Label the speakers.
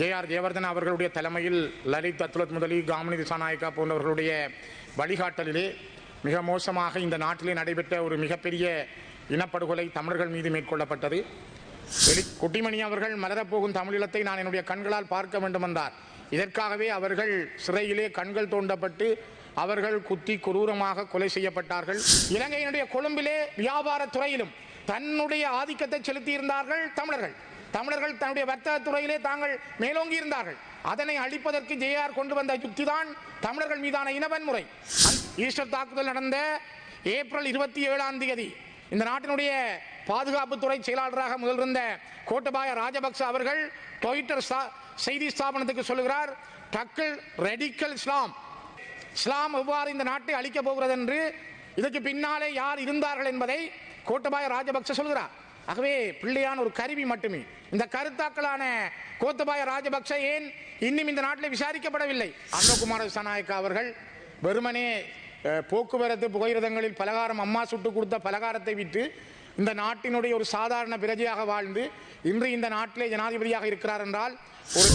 Speaker 1: J R Jayewardene அவர்களுடைய தலைமையில் லலித் அத்துலத் முதலி காமினி திசாநாயக்கா போன்றவர்களுடைய வழிகாட்டலிலே மிக மோசமாக இந்த நாட்டிலே நடைபெற்ற ஒரு மிகப்பெரிய இனப்படுகொலை தமிழர்கள் மீது மேற்கொள்ளப்பட்டது. வெளி குட்டிமணி அவர்கள் மலரப்போகும் தமிழீழத்தை நான் என்னுடைய கண்களால் பார்க்க வேண்டும் என்றார். இதற்காகவே அவர்கள் சிறையிலே கண்கள் தோண்டப்பட்டு அவர்கள் குத்தி கொடூரமாக கொலை செய்யப்பட்டார்கள். இலங்கையினுடைய கொழும்பிலே வியாபார துறையிலும் தன்னுடைய ஆதிக்கத்தை செலுத்தியிருந்தார்கள் தமிழர்கள். தமிழர்கள் தன்னுடைய வர்த்தக துறையிலே தாங்கள் மேலோங்கி இருந்தார்கள். அதனை அழிப்பதற்கு ஜேஆர் கொண்டு வந்த யுக்திதான் தமிழர்கள் மீதான இனவன்முறை ஈஸ்டர் தாக்குதல் நடந்த ஏப்ரல் இருபத்தி ஏழாம் தேதி இந்த நாட்டினுடைய பாதுகாப்புத்துறை செயலாளராக முதலிருந்த கோட்டபாய ராஜபக்ச அவர்கள் ட்விட்டர் செய்தி ஸ்தாபனத்துக்கு சொல்லுகிறார் டக்கிள் ரெடிக்கல் இஸ்லாம். இஸ்லாம் எவ்வாறு இந்த நாட்டை அழிக்கப் போகிறது என்று இதற்கு பின்னாலே யார் இருந்தார்கள் என்பதை கோட்டபாய ராஜபக்ச சொல்கிறார். ஆகவே பிள்ளையான ஒரு கருவி மட்டுமே. இந்த கருத்தாக்களான கோத்தபாய ராஜபக்ஷ ஏன் இன்னும் இந்த நாட்டில் விசாரிக்கப்படவில்லை? அன்னகுமார சனாயக்கா அவர்கள் வெறுமனே போக்குவரத்து புகையிரதங்களில் பலகாரம் அம்மா சுட்டு கொடுத்த பலகாரத்தை விட்டு இந்த நாட்டினுடைய ஒரு சாதாரண பிரஜையாக வாழ்ந்து இன்று இந்த நாட்டிலே ஜனாதிபதியாக இருக்கிறார் என்றால் ஒரு